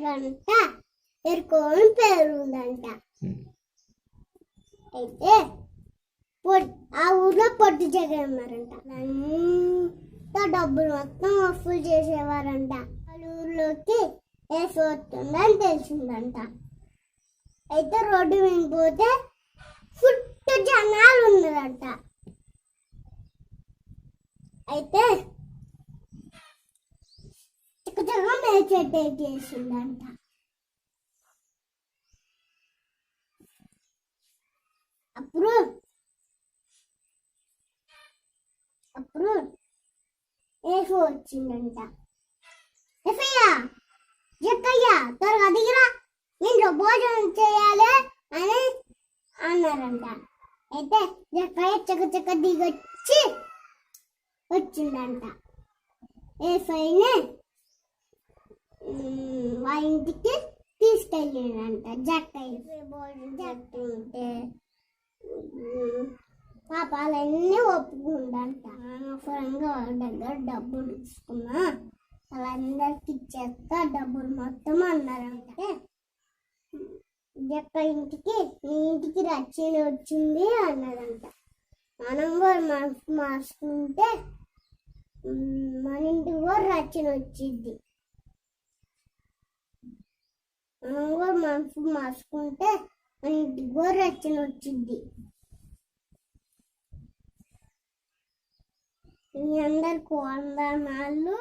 జక్కని పేరు ఉందంట. అయితే ఆ ఊర్లో పొట్టి జగన్ ఉన్నారంట. అంతా డబ్బులు మొత్తం వసూలు చేసేవారంట. ఊర్లోకి వేసి వస్తుందని తెలిసిందంట. అయితే రోడ్డు మీద పోతే చుట్టూ జనాలు ఉన్నారంట అయితే చిక్కచక్క మేచెట్టు చేసిందంట అప్పుడు అప్పుడు ఏఫో వచ్చిందంట ఎఫయ్య జక్కయ్య త్వరగా దిగిరా ఇంట్లో భోజనం చేయాలి అని అన్నారంట అయితే జక్కయ్య చక్క చక్క దిగొచ్చి వచ్చిందంట ఏఫైని వాళ్ళ ఇంటికి తీసుకెళ్ళిందంట జక్కయ్య భోజనం చేస్తుంటే పాపాలన్నీ ఒప్పుకుందంట. అనవసరంగా వాళ్ళ దగ్గర డబ్బులు తీసుకున్నా వాళ్ళందరికి ఇచ్చేస్తా డబ్బులు మొత్తం అన్నారంటే. జక్క ఇంటికి నీ ఇంటికి రచ్చన వచ్చింది అన్నదంట మనం కూడా మనసు మార్చుకుంటే మన ఇంటికి కూడా రచ్చన వచ్చింది. మనం కూడా మనసు మార్చుకుంటే మన ఇంటికి కూడా వచ్చింది. మీ అందరికీ వందనాలు.